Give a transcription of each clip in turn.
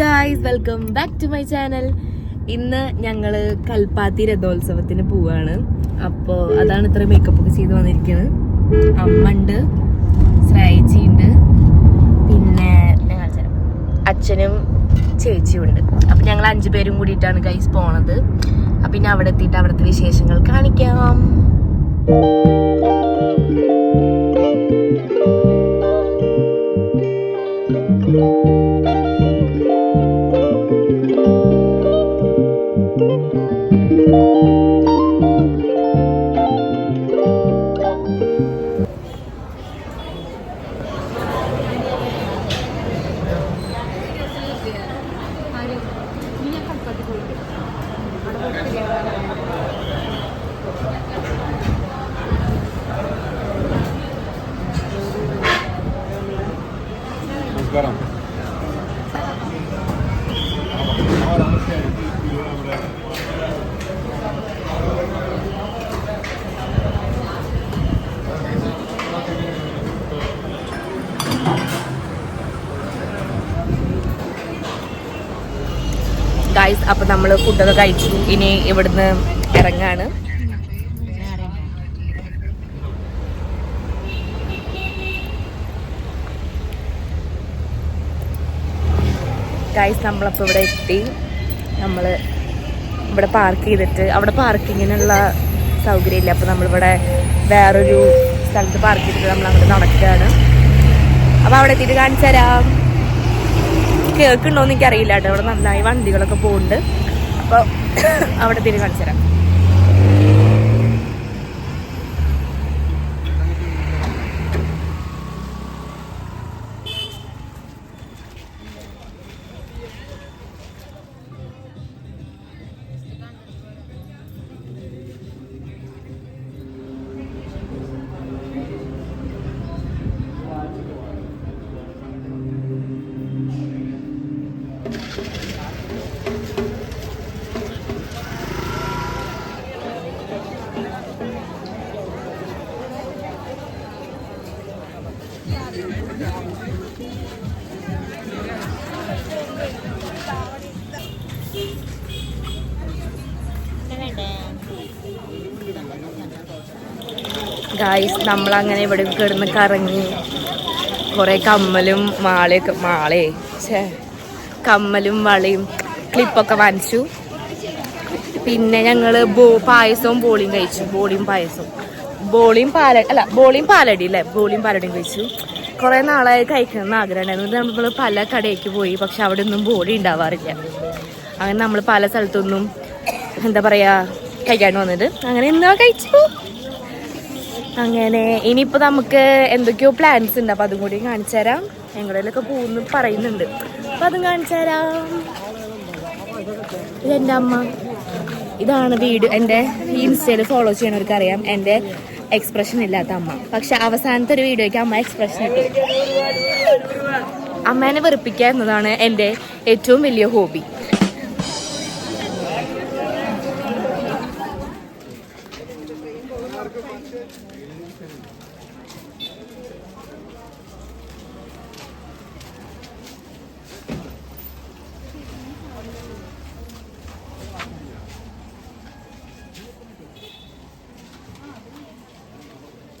Guys welcome back to my channel ഇന്ന് ഞങ്ങൾ കൽപ്പാത്തി രഥോത്സവത്തിന് പോവാണ്. അപ്പോൾ അതാണ് ഇത്ര മേക്കപ്പ് ഒക്കെ ചെയ്ത് വന്നിരിക്കുന്നത് അമ്മണ്ട് ഉണ്ട് പിന്നെ കാണിച്ചു അച്ഛനും ചേച്ചിയും ഉണ്ട് അപ്പം ഞങ്ങൾ അഞ്ചു പേരും കൂടിയിട്ടാണ് ഗൈസ് പോണത്. അപ്പം പിന്നെ അവിടെ എത്തിയിട്ട് അവിടുത്തെ വിശേഷങ്ങൾ കാണിക്കാം. അപ്പൊ നമ്മൾ ഫുഡൊക്കെ കഴിച്ചു. ഇനി ഇവിടുന്ന് ഇറങ്ങാണ്. ഗൈസ് നമ്മളപ്പോൾ ഇവിടെ എത്തി. നമ്മൾ ഇവിടെ പാർക്ക് ചെയ്തിട്ട് അവിടെ പാർക്കിങ്ങിനുള്ള സൗകര്യമില്ല. അപ്പോൾ നമ്മളിവിടെ വേറൊരു സ്ഥലത്ത് പാർക്ക് ചെയ്തിട്ട് നമ്മൾ അങ്ങോട്ട് നടക്കുകയാണ്. അപ്പോൾ അവിടെ എത്തിയിട്ട് കാണിച്ചു തരാം കേൾക്കുന്നുണ്ടോന്ന് എനിക്കറിയില്ല കേട്ടോ. ഇവിടെ നന്നായി വണ്ടികളൊക്കെ പോകുന്നുണ്ട്. അപ്പോൾ അവിടെ തിരി കാണിച്ചു തരാം ഗായ്സ് നമ്മളങ്ങനെ ഇവിടെ കിടന്ന് കറങ്ങി. കുറേ കമ്മലും മാളയൊക്കെ മാളേ ഛേ കമ്മലും വളയും ക്ലിപ്പൊക്കെ വാങ്ങിച്ചു. പിന്നെ ഞങ്ങൾ ബോ പായസവും ബോളിയും കഴിച്ചു. ബോളിയും പായസവും. ബോളിയും പാല അല്ല ബോളിയും പാലടി അല്ലേ? ബോളിയും പാലടിയും കഴിച്ചു. കുറേ നാളായി കഴിക്കണം എന്ന് ആഗ്രഹമുണ്ടായിരുന്നു നമ്മൾ പല കടയ്ക്ക് പോയി. പക്ഷെ അവിടെ ഒന്നും ബോഡി ഉണ്ടാവാറില്ല. അങ്ങനെ നമ്മൾ പല സ്ഥലത്തൊന്നും എന്താ പറയാ കഴിക്കാൻ വന്നത് അങ്ങനെ ഇന്നാ കഴിച്ചു. അങ്ങനെ ഇനിയിപ്പോ നമുക്ക് എന്തൊക്കെയോ പ്ലാൻസ് ഉണ്ട്. അപ്പൊ അതും കൂടി കാണിച്ചു തരാം. ഞങ്ങളിലൊക്കെ പോകുന്നു പറയുന്നുണ്ട്. അപ്പൊ അതും കാണിച്ചു തരാം. ഇതെന്റെ അമ്മ. ഇതാണ് വീഡിയോ എന്റെ ഈ ഇൻസ്റ്റയിൽ ഫോളോ ചെയ്യണവർക്ക് അറിയാം എന്റെ എക്സ്പ്രഷൻ ഇല്ലാത്ത അമ്മ. പക്ഷെ അവസാനത്തെ ഒരു വീഡിയോയ്ക്ക് അമ്മ എക്സ്പ്രഷൻ ഇട്ടു. അമ്മേനെ വെറുപ്പിക്കുക എന്നതാണ് എന്റെ ഏറ്റവും വലിയ ഹോബി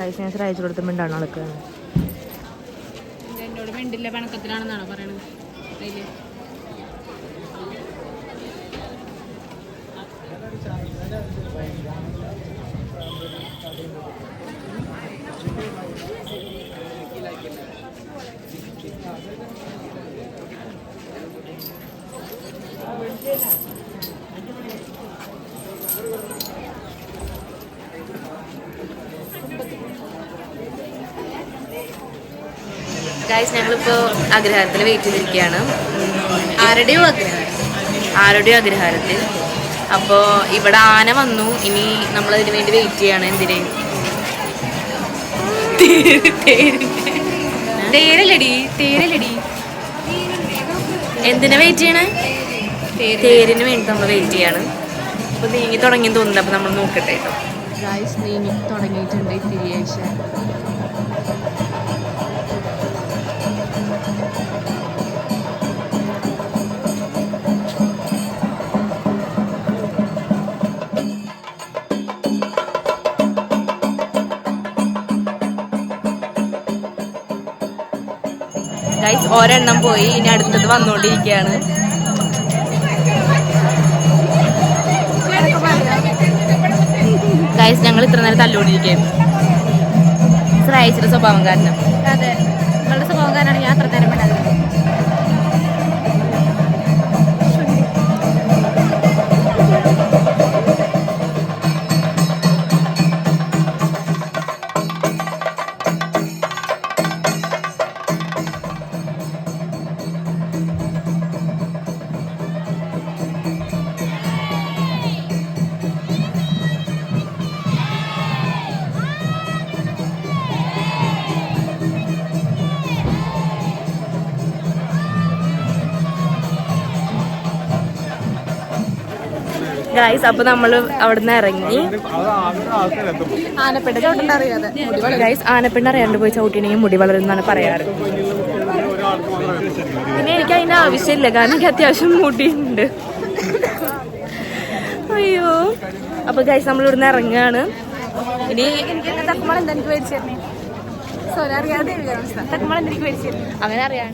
കൈസ് ഞാൻ അയച്ചു കൊടുത്ത് മിണ്ടാണ് ആൾക്ക്. എന്നോട് മിണ്ടില്ല പണക്കത്തിലാണെന്നാണോ പറയണത്? ഗായ്സ് ഞങ്ങളിപ്പോൾ അഗ്രഹാരത്തിൽ വെയിറ്റ് ചെയ്തിരിക്കുകയാണ്. ആരുടെയോ ആഗ്രഹം. ആരുടെയോ അഗ്രഹാരത്തിൽ അപ്പോൾ ഇവിടെ ആന വന്നു. ഇനി നമ്മൾ അതിന് വേണ്ടി വെയിറ്റ് ചെയ്യാണ്. എന്തിനെ? തേര്, തേര്. തേരല്ലടി തേരല്ലടി എന്തിനാ വെയിറ്റ് ചെയ്യണേ? തേരിന് വേണ്ടി നമ്മൾ വെയിറ്റ് ചെയ്യാണ്. അപ്പോൾ നീങ്ങി തുടങ്ങി തോന്നുന്നു അപ്പോൾ നമ്മൾ നോക്കട്ടെ കേട്ടോ. ഗായ്സ് നീങ്ങി തുടങ്ങിയിട്ടുണ്ട് തിരിയാഴ്ച ഗൈസ് ഒരെണ്ണം പോയി. ഇനി അടുത്തത് വന്നുകൊണ്ടിരിക്കുകയാണ് ഗൈസ് ഞങ്ങൾ ഇത്ര നേരം തല്ലുകൊണ്ടിരിക്കുകയാണ് ശ്രേയസിന്റെ സ്വഭാവം കാരണം. അതെ. നിങ്ങളുടെ സ്വഭാവക്കാരാണ് ഞാൻ അത്ര നേരം ഗൈസ് അപ്പൊ നമ്മൾ അവിടുന്ന് ഇറങ്ങി. ഗൈസ് ആനപ്പെണ്ണ അറിയാണ്ട് പോയി ചവിട്ടിണെങ്കിൽ മുടി വളരുന്നാണ് പറയാറ്. പിന്നെ എനിക്ക് അതിന്റെ ആവശ്യമില്ല കാരണം എനിക്ക് അത്യാവശ്യം മുടിയുണ്ട്. അയ്യോ. അപ്പൊ ഗൈസ് നമ്മൾ ഇവിടുന്ന് ഇറങ്ങാണ്. ഇനി എനിക്ക് തക്കുമ്പോൾ എന്താ എനിക്ക് മേടിച്ചു തരണേ സോറി അറിയാതെ തക്കുമ്പോൾ എന്താ എനിക്ക് മേടിച്ചു അങ്ങനെ അറിയാൻ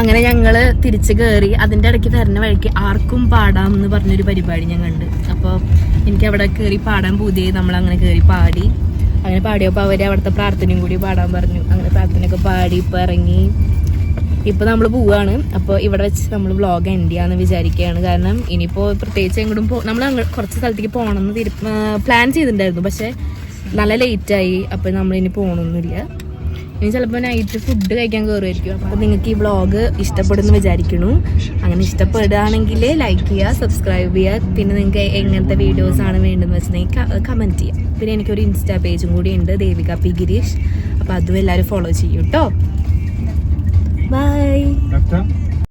അങ്ങനെ ഞങ്ങൾ തിരിച്ചു കയറി അതിന്റെ ഇടയ്ക്ക് തരുന്ന വഴിക്ക് ആർക്കും പാടാം എന്ന് പറഞ്ഞൊരു പരിപാടി ഞാൻ കണ്ട്. അപ്പോൾ എനിക്ക് അവിടെ കയറി പാടാൻ പൂതിയായി. നമ്മൾ അങ്ങനെ കയറി പാടി. അങ്ങനെ പാടിയപ്പോൾ അവർ അവിടുത്തെ പ്രാർത്ഥനയും കൂടി പാടാൻ പറഞ്ഞു. അങ്ങനെ പ്രാർത്ഥനയൊക്കെ പാടി ഇപ്പോൾ ഇറങ്ങി. ഇപ്പൊ നമ്മൾ പോവുകയാണ് അപ്പോൾ ഇവിടെ വെച്ച് നമ്മൾ വ്ളോഗ് എൻഡ് ചെയ്യാമെന്ന് വിചാരിക്കുകയാണ്. കാരണം ഇനിയിപ്പോൾ പ്രത്യേകിച്ച് എങ്ങോട്ടും പോ നമ്മൾ കുറച്ച് സ്ഥലത്തേക്ക് പോകണമെന്ന് പ്ലാൻ ചെയ്തിട്ടുണ്ടായിരുന്നു. പക്ഷേ നല്ല ലേറ്റായി അപ്പോൾ നമ്മളിനി പോകണമെന്നില്ല ഇനി ചിലപ്പോൾ നൈറ്റ് ഫുഡ് കഴിക്കാൻ കയറുമായിരിക്കും അപ്പോൾ നിങ്ങൾക്ക് ഈ വ്ളോഗ് ഇഷ്ടപ്പെടുന്നു വിചാരിക്കുന്നു. അങ്ങനെ ഇഷ്ടപ്പെടുകയാണെങ്കിൽ ലൈക്ക് ചെയ്യുക സബ്സ്ക്രൈബ് ചെയ്യുക. പിന്നെ നിങ്ങൾക്ക് എങ്ങനത്തെ വീഡിയോസ് ആണ് വേണ്ടതെന്ന് വെച്ചിട്ടുണ്ടെങ്കിൽ കമന്റ് ചെയ്യാം പിന്നെ എനിക്കൊരു ഇൻസ്റ്റാ പേജും കൂടി ഉണ്ട് ദേവിക പി ഗിരീഷ്. അപ്പോൾ അതും എല്ലാവരും ഫോളോ ചെയ്യും കേട്ടോ ബൈ.